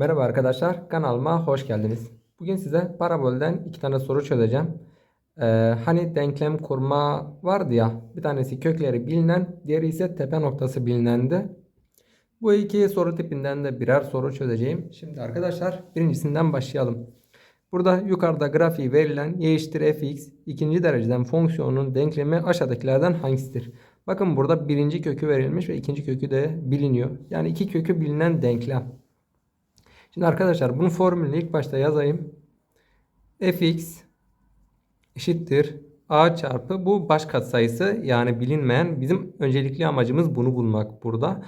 Merhaba arkadaşlar, kanalıma hoş geldiniz. Bugün size parabolden iki tane soru çözeceğim. Ee, hani denklem kurma vardı ya, bir tanesi kökleri bilinen, diğeri ise tepe noktası bilinendi. Bu iki soru tipinden de birer soru çözeceğim. Şimdi arkadaşlar birincisinden başlayalım. Burada yukarıda grafiği verilen y eşittir fx ikinci dereceden fonksiyonun denklemi aşağıdakilerden hangisidir? Bakın burada birinci kökü verilmiş ve ikinci kökü de biliniyor. Yani iki kökü bilinen denklem. Şimdi arkadaşlar bunun formülünü ilk başta yazayım. fx eşittir a çarpı bu baş katsayısı yani bilinmeyen bizim öncelikli amacımız bunu bulmak burada.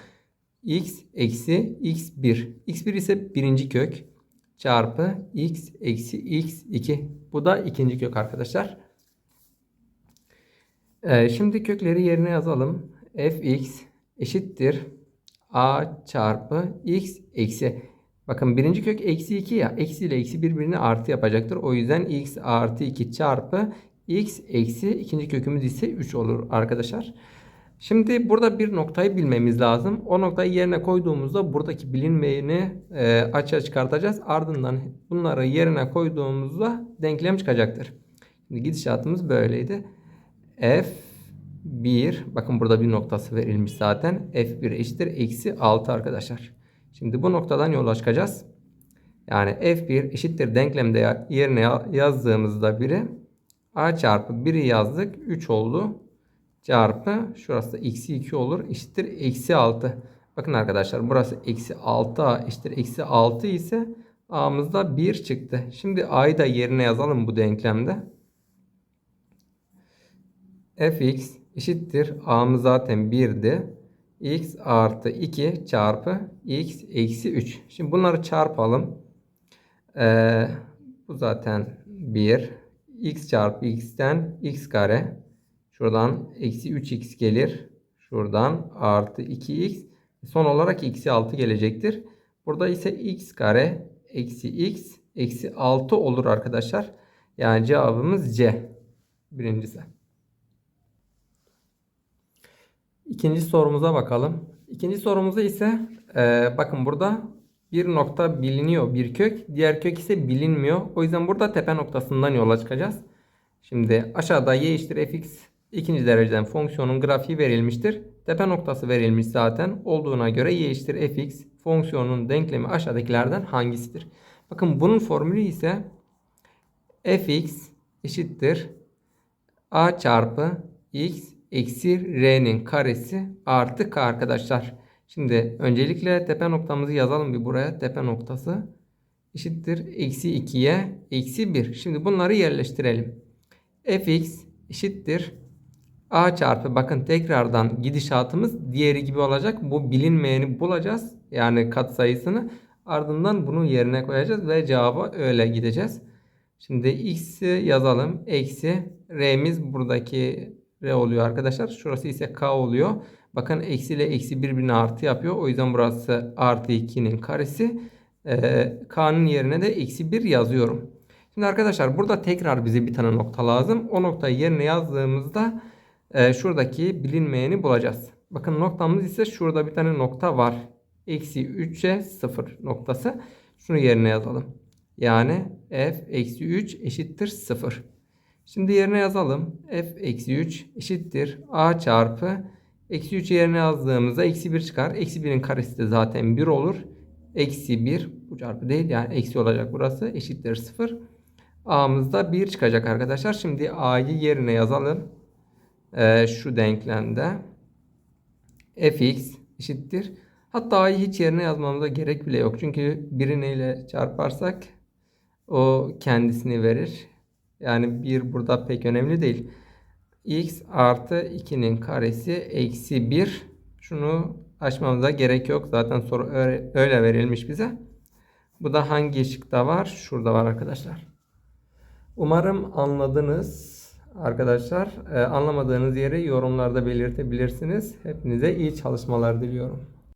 x eksi x1. x1 ise birinci kök çarpı x eksi x2. Bu da ikinci kök arkadaşlar. Ee, şimdi kökleri yerine yazalım. fx eşittir a çarpı x eksi. Bakın birinci kök eksi 2 ya. Eksi ile eksi birbirini artı yapacaktır. O yüzden x artı 2 çarpı x eksi ikinci kökümüz ise 3 olur arkadaşlar. Şimdi burada bir noktayı bilmemiz lazım. O noktayı yerine koyduğumuzda buradaki bilinmeyeni e, açığa çıkartacağız. Ardından bunları yerine koyduğumuzda denklem çıkacaktır. Şimdi gidişatımız böyleydi. F1 bakın burada bir noktası verilmiş zaten. F1 eşittir eksi 6 arkadaşlar. Şimdi bu noktadan yola çıkacağız. Yani F1 eşittir denklemde yerine yazdığımızda biri A çarpı 1'i yazdık. 3 oldu. Çarpı şurası da eksi 2 olur. Eşittir eksi 6. Bakın arkadaşlar burası eksi 6A eşittir eksi 6 ise A'mızda 1 çıktı. Şimdi A'yı da yerine yazalım bu denklemde. Fx eşittir. A'mız zaten 1'di x artı 2 çarpı x eksi 3. Şimdi bunları çarpalım. Ee, bu zaten 1. x çarpı x'ten x kare. Şuradan eksi 3x gelir. Şuradan artı 2x. Son olarak eksi 6 gelecektir. Burada ise x kare eksi x eksi 6 olur arkadaşlar. Yani cevabımız C. Birincisi. İkinci sorumuza bakalım. İkinci sorumuzda ise e, bakın burada bir nokta biliniyor bir kök. Diğer kök ise bilinmiyor. O yüzden burada tepe noktasından yola çıkacağız. Şimdi aşağıda y eşittir fx ikinci dereceden fonksiyonun grafiği verilmiştir. Tepe noktası verilmiş zaten. Olduğuna göre y eşittir fx fonksiyonun denklemi aşağıdakilerden hangisidir? Bakın bunun formülü ise fx eşittir a çarpı x eksi r'nin karesi artı k arkadaşlar. Şimdi öncelikle tepe noktamızı yazalım bir buraya. Tepe noktası eşittir eksi 2'ye eksi 1. Şimdi bunları yerleştirelim. fx eşittir a çarpı bakın tekrardan gidişatımız diğeri gibi olacak. Bu bilinmeyeni bulacağız. Yani kat sayısını ardından bunu yerine koyacağız ve cevaba öyle gideceğiz. Şimdi x'i yazalım. Eksi r'miz buradaki R oluyor arkadaşlar. Şurası ise K oluyor. Bakın eksi ile eksi birbirine artı yapıyor. O yüzden burası artı 2'nin karesi. Ee, K'nın yerine de eksi 1 yazıyorum. Şimdi arkadaşlar burada tekrar bize bir tane nokta lazım. O noktayı yerine yazdığımızda e, şuradaki bilinmeyeni bulacağız. Bakın noktamız ise şurada bir tane nokta var. Eksi 3'e 0 noktası. Şunu yerine yazalım. Yani f eksi 3 eşittir 0. Şimdi yerine yazalım. f eksi 3 eşittir a çarpı eksi 3 yerine yazdığımızda eksi 1 çıkar. Eksi 1'in karesi de zaten 1 olur. Eksi 1 bu çarpı değil yani eksi olacak burası eşittir 0. a'mızda 1 çıkacak arkadaşlar. Şimdi a'yı yerine yazalım. Ee, şu denklemde fx eşittir. Hatta a'yı hiç yerine yazmamıza gerek bile yok. Çünkü 1'i neyle çarparsak o kendisini verir. Yani 1 burada pek önemli değil. x artı 2'nin karesi eksi 1. Şunu açmamıza gerek yok. Zaten soru öyle verilmiş bize. Bu da hangi şıkta var? Şurada var arkadaşlar. Umarım anladınız. Arkadaşlar ee, anlamadığınız yeri yorumlarda belirtebilirsiniz. Hepinize iyi çalışmalar diliyorum.